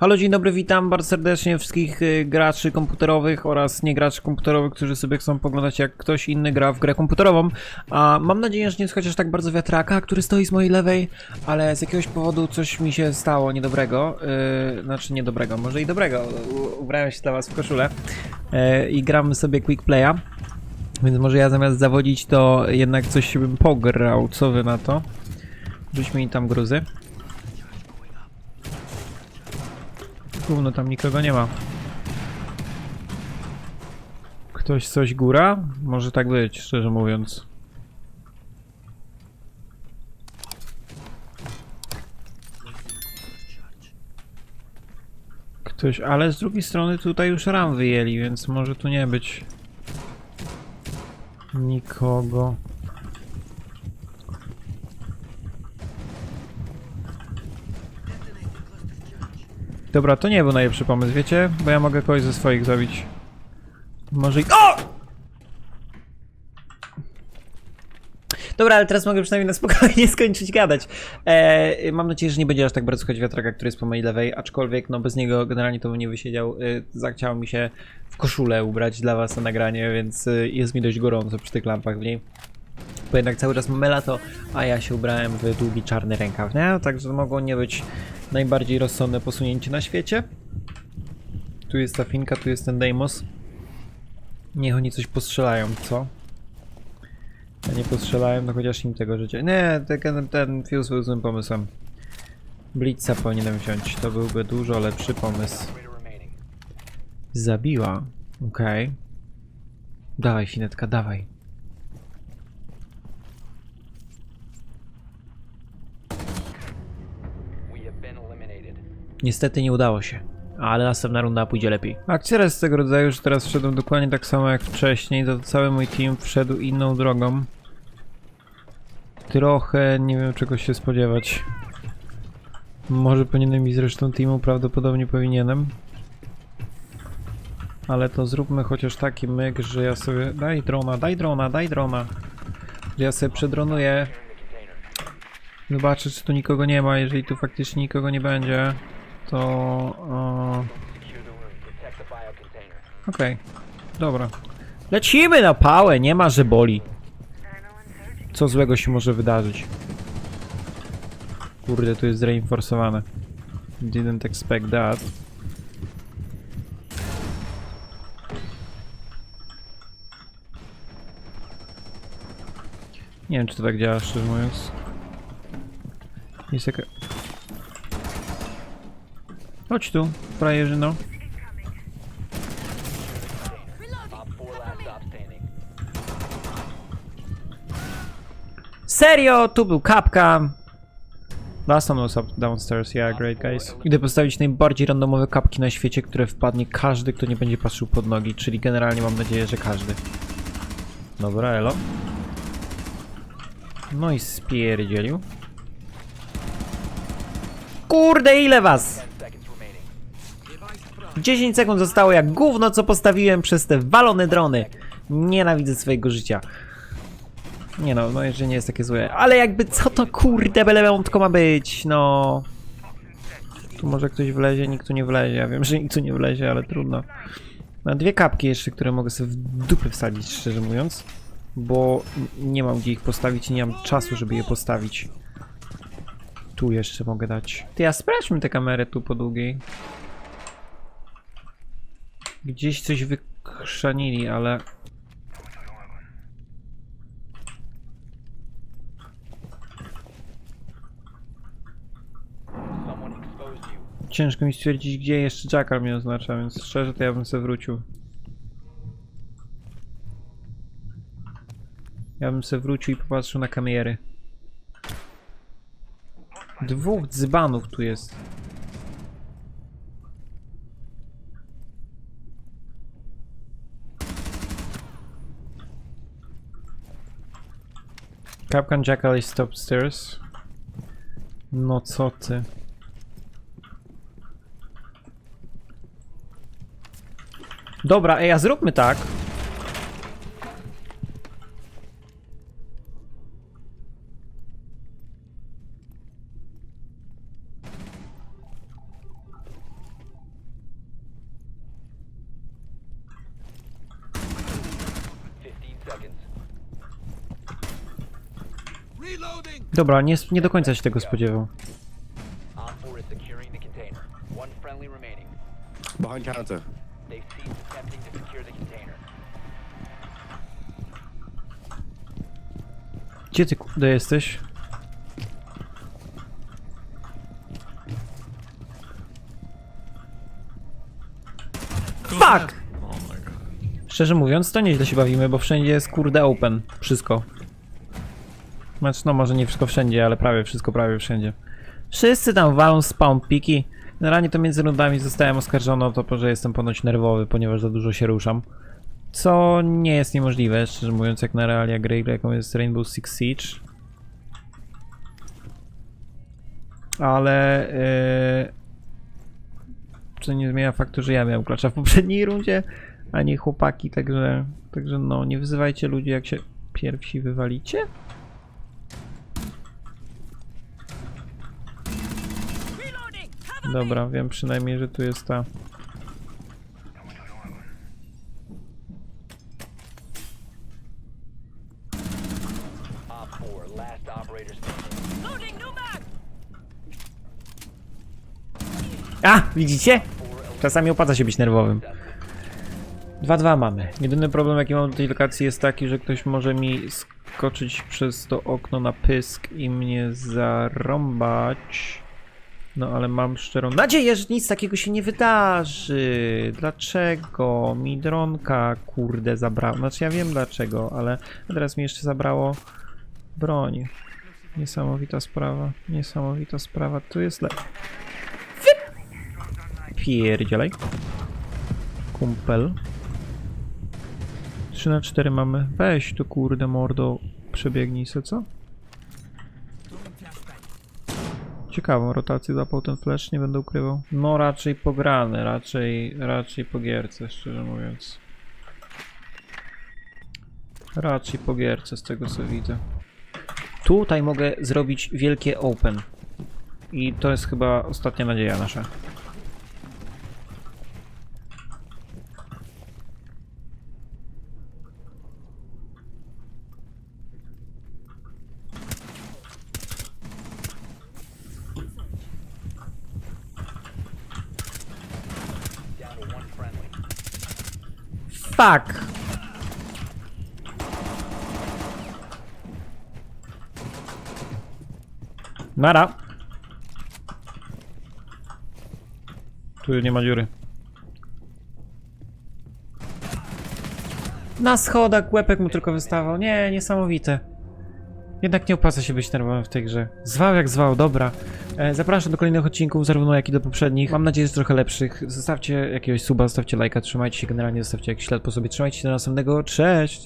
Halo, dzień dobry, witam bardzo serdecznie wszystkich y, graczy komputerowych oraz nie graczy komputerowych, którzy sobie chcą poglądać jak ktoś inny gra w grę komputerową. A mam nadzieję, że nie słychać aż tak bardzo wiatraka, który stoi z mojej lewej, ale z jakiegoś powodu coś mi się stało niedobrego. Yy, znaczy niedobrego, może i dobrego. U, ubrałem się dla was w koszulę yy, i gramy sobie quick playa. Więc może ja zamiast zawodzić, to jednak coś bym pograł. Co wy na to? Rzućmy im tam gruzy. Gówno, tam nikogo nie ma. Ktoś coś góra? Może tak być, szczerze mówiąc. Ktoś, ale z drugiej strony tutaj już ram wyjęli, więc może tu nie być nikogo. Dobra, to nie był najlepszy pomysł, wiecie? Bo ja mogę kogoś ze swoich zabić. Może i... O! Dobra, ale teraz mogę przynajmniej na spokojnie skończyć gadać. E, mam nadzieję, że nie będzie aż tak bardzo słychać wiatraka, który jest po mojej lewej, aczkolwiek no bez niego generalnie to bym nie wysiedział. E, zachciało mi się w koszulę ubrać dla was na nagranie, więc e, jest mi dość gorąco przy tych lampach w niej. Bo jednak cały czas mamy lato, a ja się ubrałem w długi czarny rękaw, nie? Także mogło nie być najbardziej rozsądne posunięcie na świecie. Tu jest ta finka, tu jest ten Deimos. Niech oni coś postrzelają, co? Ja nie postrzelałem, no chociaż im tego życia. Nie, ten, ten fuse był złym pomysłem. Blitza powinienem wziąć, to byłby dużo lepszy pomysł. Zabiła. Okej. Dawaj, Finetka, dawaj. Niestety nie udało się, ale następna runda pójdzie lepiej. Akcja jest tego rodzaju, że teraz wszedłem dokładnie tak samo jak wcześniej, to cały mój team wszedł inną drogą. Trochę nie wiem czego się spodziewać. Może powinienem iść z resztą teamu, prawdopodobnie powinienem. Ale to zróbmy chociaż taki myk, że ja sobie... Daj drona, daj drona, daj drona. Że ja sobie przedronuję. Zobaczę czy tu nikogo nie ma, jeżeli tu faktycznie nikogo nie będzie to... biocontainer. Okej, dobra. Lecimy na pałę, nie ma, że boli. Co złego się może wydarzyć? Kurde, tu jest zreinforsowane. Didn't expect that. Nie wiem, czy to tak działa, szczerze mówiąc. Jest jaka... Chodź tu, frajerzyno. Op 4 last stop standing. Serio, tu był kapka. Last one was up downstairs, yeah, great guys. Idę postawić najbardziej randomowe kapki na świecie, które wpadnie każdy, kto nie będzie patrzył pod nogi, czyli generalnie mam nadzieję, że każdy. Dobra, elo. No i spierdzielił. Kurde, ile was? 10 seconds remaining. 10 sekund zostało jak gówno, co postawiłem przez te walone drony. Nienawidzę swojego życia. Nie no, no że nie jest takie złe. Ale jakby co to kurde belewątko ma być, no. Tu może ktoś wlezie, nikt tu nie wlezie. Ja wiem, że nikt tu nie wlezie, ale trudno. Mam dwie kapki jeszcze, które mogę sobie w dupy wsadzić, szczerze mówiąc. Bo nie mam gdzie ich postawić i nie mam czasu, żeby je postawić. Tu jeszcze mogę dać. Ty, a sprawdźmy tę kamerę tu po długiej. Gdzieś coś wykrzanili, ale... Ciężko mi stwierdzić, gdzie jeszcze Jackal mnie oznacza, więc szczerze to ja bym sobie wrócił. Ja bym sobie wrócił i popatrzył na kamiery. Dwóch dzbanów tu jest. Capcan Jackal is upstairs. No co ty? Dobra, ej, a zróbmy tak. Dobra, nie, nie do końca się tego spodziewał. Op 4 is securing the container. One friendly remaining. Behind counter. Gdzie ty kurde jesteś? Fuck! Szczerze mówiąc, to nieźle się bawimy, bo wszędzie jest kurde open. Wszystko. Znaczy, no może nie wszystko wszędzie, ale prawie wszystko, prawie wszędzie. Wszyscy tam walą spawn piki. Generalnie to między rundami zostałem oskarżony o to, że jestem ponoć nerwowy, ponieważ za dużo się ruszam. Co nie jest niemożliwe, szczerze mówiąc, jak na realia gry, jaką jest Rainbow Six Siege. Ale yy, nie zmienia faktu, że ja miałem klacza w poprzedniej rundzie, a nie chłopaki, także, także no, nie wyzywajcie ludzi, jak się pierwsi wywalicie. Dobra, wiem przynajmniej, że tu jest ta. Op 4, last operator standing. Loading new mag! A! Widzicie? Czasami opłaca się być nerwowym. 2-2 mamy. Jedyny problem jaki mam do tej lokacji jest taki, że ktoś może mi skoczyć przez to okno na pysk i mnie zarąbać. No ale mam szczerą nadzieję, że nic takiego się nie wydarzy. Dlaczego mi dronka kurde zabrało? Znaczy ja wiem dlaczego, ale teraz mi jeszcze zabrało broń. Niesamowita sprawa. Niesamowita sprawa. Tu jest le... Pierdzielaj. Kumpel. 3 na 4 mamy. Weź tu kurde mordo. Przebiegnij se, co? Ciekawą rotację zapał ten flash, nie będę ukrywał. No raczej pograny, raczej, raczej po gierce, szczerze mówiąc. Raczej po gierce z tego co widzę. Tutaj mogę zrobić wielkie open. I to jest chyba ostatnia nadzieja nasza. Fuck! Nara! Tu nie ma dziury. Na schodach łepek mu tylko wystawał. Nie, niesamowite. Jednak nie opłaca się być nerwowym w tej grze. Zwał jak zwał, dobra. E, zapraszam do kolejnych odcinków, zarówno jak i do poprzednich. Mam nadzieję, że trochę lepszych. Zostawcie jakiegoś suba, zostawcie lajka, trzymajcie się generalnie, zostawcie jakiś ślad po sobie. Trzymajcie się do następnego. Cześć!